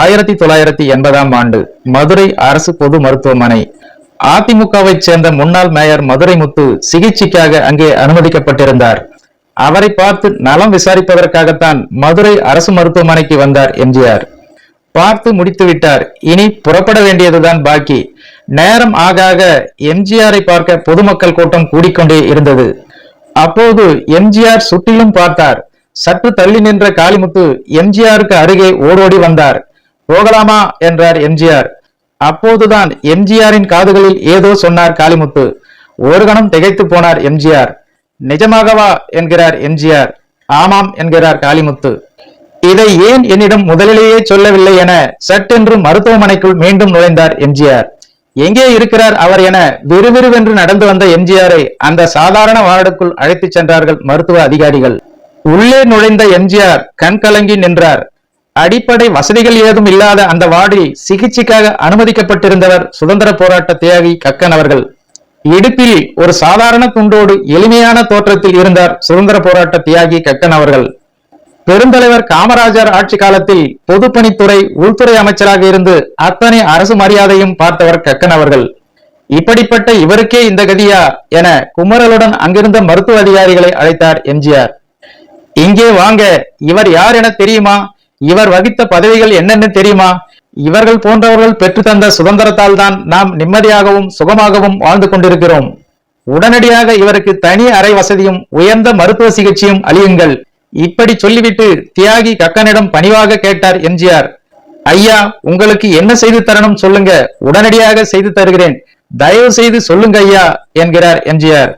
ஆயிரத்தி தொள்ளாயிரத்தி எண்பதாம் ஆண்டு மதுரை அரசு பொது மருத்துவமனை. அதிமுகவை சேர்ந்த முன்னாள் மேயர் மதுரை முத்து சிகிச்சைக்காக அங்கே அனுமதிக்கப்பட்டிருந்தார். அவரை பார்த்து நலம் விசாரிப்பதற்காகத்தான் மதுரை அரசு மருத்துவமனைக்கு வந்தார் எம்ஜிஆர். பார்த்து முடித்து விட்டார். இனி புறப்பட வேண்டியதுதான் பாக்கி. நேரம் ஆக ஆக எம்ஜிஆரை பார்க்க பொதுமக்கள் கூட்டம் கூடிக்கொண்டே இருந்தது. அப்போது எம்ஜிஆர் சுற்றிலும் பார்த்தார். சற்று தள்ளி நின்ற காளிமுத்து எம்ஜிஆருக்கு அருகே ஓடோடி வந்தார். போகலாமா என்றார் எம்ஜிஆர். அப்போதுதான் எம்ஜிஆரின் காதுகளில் ஏதோ சொன்னார் காளிமுத்து. ஒரு கணம் திகைத்து போனார் எம்ஜிஆர். நிஜமாகவா? என்கிறார் எம்ஜிஆர். ஆமாம் என்கிறார் காளிமுத்து. இதை ஏன் என்னிடம் முதலிலேயே சொல்லவில்லை என சட்டென்று மருத்துவமனைக்குள் மீண்டும் நுழைந்தார் எம்ஜிஆர். எங்கே இருக்கிறார் அவர் என விறுவிறுவென்று நடந்து வந்த எம்ஜிஆரை அந்த சாதாரண வார்டுக்குள் அழைத்துச் சென்றார்கள் மருத்துவ அதிகாரிகள். உள்ளே நுழைந்த எம்ஜிஆர் கண் கலங்கி நின்றார். அடிப்படை வசதிகள் ஏதும் இல்லாத அந்த வார்டில் சிகிச்சைக்காக அனுமதிக்கப்பட்டிருந்தவர் சுதந்திர போராட்ட தியாகி கக்கன் அவர்கள். இடுப்பில் ஒரு சாதாரண துண்டோடு எளிமையான தோற்றத்தில் இருந்தார் சுதந்திர போராட்ட தியாகி கக்கன் அவர்கள். பெருந்தலைவர் காமராஜர் ஆட்சி காலத்தில் பொதுப்பணித்துறை உள்துறை அமைச்சராக இருந்து அத்தனை அரசு மரியாதையும் பார்த்தவர் கக்கன் அவர்கள். இப்படிப்பட்ட இவருக்கே இந்த கதியா என குமரலுடன் அங்கிருந்த மருத்துவ அதிகாரிகளை அழைத்தார் எம்ஜிஆர். இங்கே வாங்க இவர் யார் என தெரியுமா? இவர் வகித்த பதவிகள் என்னென்ன தெரியுமா? இவர்கள் போன்றவர்கள் பெற்று தந்த சுதந்திரத்தால் தான் நாம் நிம்மதியாகவும் சுகமாகவும் வாழ்ந்து கொண்டிருக்கிறோம். உடனடியாக இவருக்கு தனி அறை வசதியும் உயர்ந்த மருத்துவ சிகிச்சையும் அழியுங்கள் இப்படி சொல்லிவிட்டு தியாகி கக்கனிடம் பணிவாக கேட்டார் எம்ஜிஆர். ஐயா உங்களுக்கு என்ன செய்து தரணும் சொல்லுங்க. உடனடியாக செய்து தருகிறேன். தயவு செய்து சொல்லுங்க ஐயா என்கிறார் எம்ஜிஆர்.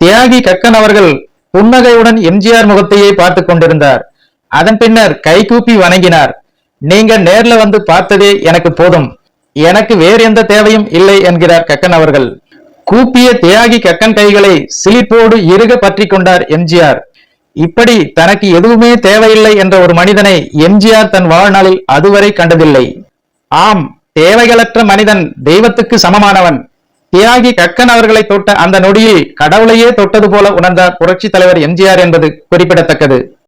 தியாகி கக்கன் அவர்கள் புன்னகையுடன் எம்ஜிஆர் முகத்தையே பார்த்து கொண்டிருந்தார். அதன் பின்னர் கைகூப்பி வணங்கினார். நீங்க நேர்ல வந்து பார்த்ததே எனக்கு போதும். எனக்கு வேறு எந்த தேவையும் இல்லை என்கிறார் கக்கன் அவர்கள். கூப்பிய தியாகி கக்கன் கைகளை சிலிப்போடு இறுக பற்றி கொண்டார் எம்ஜிஆர். இப்படி தனக்கு எதுவுமே தேவையில்லை என்ற ஒரு மனிதனை எம்ஜிஆர் தன் வாழ்நாளில் அதுவரை கண்டதில்லை. ஆம் தேவைகளற்ற மனிதன் தெய்வத்துக்கு சமமானவன். தியாகி கக்கன் அவர்களை தொட்ட அந்த நொடியில் கடவுளையே தொட்டது போல உணர்ந்தார் புரட்சி தலைவர் எம்ஜிஆர் என்பது குறிப்பிடத்தக்கது.